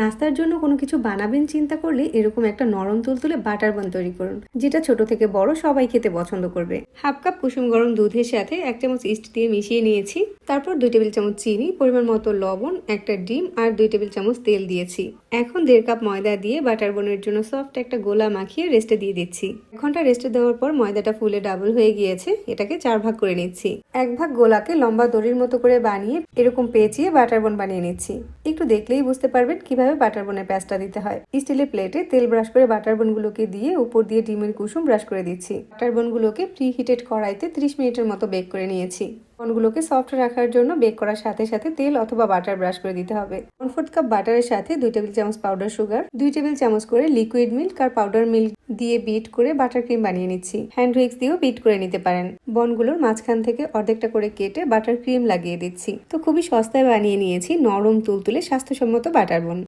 নাস্তার জন্য কোনো কিছু বানাবেন চিন্তা করলে এরকম একটা নরম তুলতুলে বাটার বান তৈরি করুন, যেটা ছোট থেকে বড় সবাই খেতে পছন্দ করবে। হাফ কাপ কুসুম গরম দুধের সাথে এক চামচ ইস্ট দিয়ে মিশিয়ে নিয়েছি, তারপর দুই টেবিল চামচ চিনি, পরিমাণ মতো লবণ, একটা ডিম আর দুই টেবিল চামচ তেল দিয়েছি। এখন দেড় কাপ ময়দা দিয়ে বাটার বোনের জন্য সফট একটা গোলা মাখিয়ে রেস্টে দিয়ে দিচ্ছি। এক ঘণ্টা রেস্টে দেওয়ার পর ময়দাটা ফুলে ডাবল হয়ে গিয়েছে, এটাকে চার ভাগ করে নিচ্ছি। এক ভাগ গোলাকে লম্বা দড়ির মতো করে বানিয়ে এরকম পেঁচিয়ে বাটার বোন বানিয়ে নিচ্ছি। একটু দেখলেই বুঝতে পারবেন কীভাবে বাটার বোনের প্যাঁচটা দিতে হয়। স্টিলের প্লেটে তেল ব্রাশ করে বাটার বোনগুলোকে দিয়ে উপর দিয়ে ডিমের কুসুম ব্রাশ করে দিচ্ছি। বাটার বোনগুলোকে প্রি হিটেড কড়াইতে ত্রিশ মিনিটের মতো বেক করে নিয়েছি। বনগুলোকে সফট রাখার জন্য বেক করার সাথে সাথে তেল অথবা বাটার ব্রাশ করে দিতে হবে। ওয়ান ফোর্থ কাপ বাটারের সাথে দুই টেবিল চামচ পাউডার সুগার দুই টেবিল চামচ করে লিকুইড মিল্ক আর পাউডার মিল্ক দিয়ে বিট করে বাটার ক্রিম বানিয়ে নিচ্ছি। হ্যান্ড হুইক্স দিয়েও বিট করে নিতে পারেন। বনগুলোর মাঝখান থেকে অর্ধেকটা করে কেটে বাটার ক্রিম লাগিয়ে দিচ্ছি। তো খুবই সস্তায় বানিয়ে নিয়েছি নরম তুলতুলে স্বাস্থ্যসম্মত বাটার বন